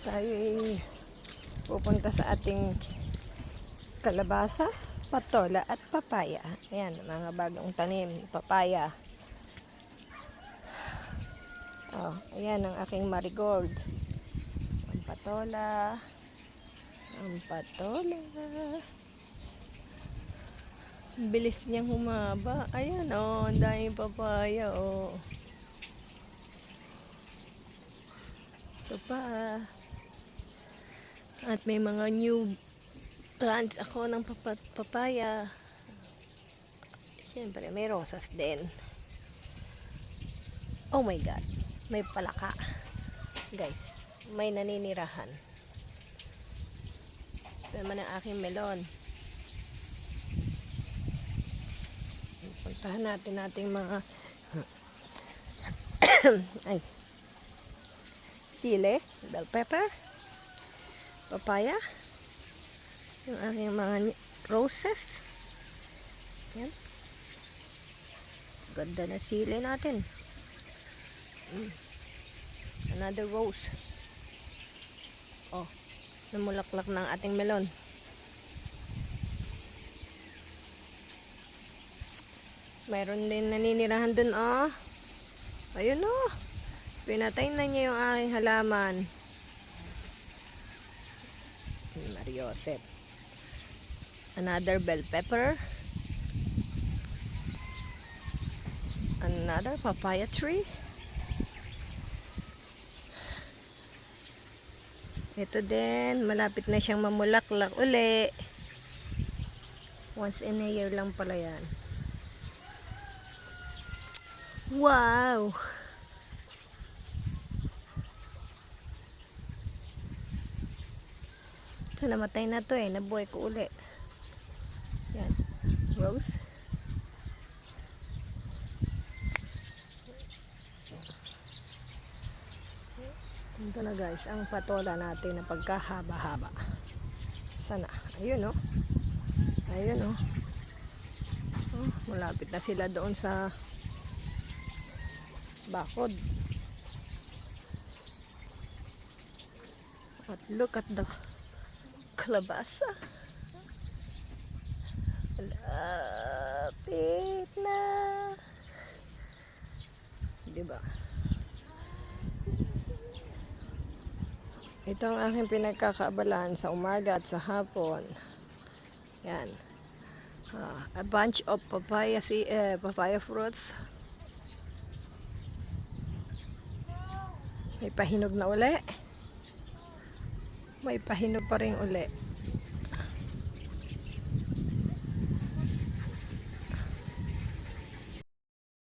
tayo pupunta sa ating kalabasa, patola at papaya. Ayan, mga bagong tanim, papaya. Oh, ayan ang aking marigold. Ang patola. Ang patola. Bilis niyang humaba. Ayan oh, ang daming papaya oh. Ito pa. At may mga new plants ako ng papa- papaya. Siyempre, may rosas din. Oh my God. May palaka. Guys, may naninirahan. Ito naman ang aking melon. Puntahan natin nating mga ay sile, bell pepper, papaya, yung aking mga roses. Yan. Ganda na sili natin. Mm. Another rose. Oh, namulaklak ng ating melon. Mayroon din naninirahan dun, oh. Ayun, oh. Pinatay na niya yung aking halaman. Mariosep. Another bell pepper. Another papaya tree. Ito din, malapit na siyang mamulaklak uli. Once in a year lang pala yan. Wow! Ito, namatay na to eh. Nabuhay ko uli. Yan. Rose. Ito na guys, ang patola natin na pagkahaba-haba. Sana. Ayun oh. Ayun oh. oh. Malapit na sila doon sa bakod. At look at the kalabasa. Malapit na. Diba? Ito ang aking pinagkakaabalahan sa umaga at sa hapon. Yan. Ah, a bunch of papaya, si, eh, papaya fruits. May pahinog na uli. May pahinog pa rin uli.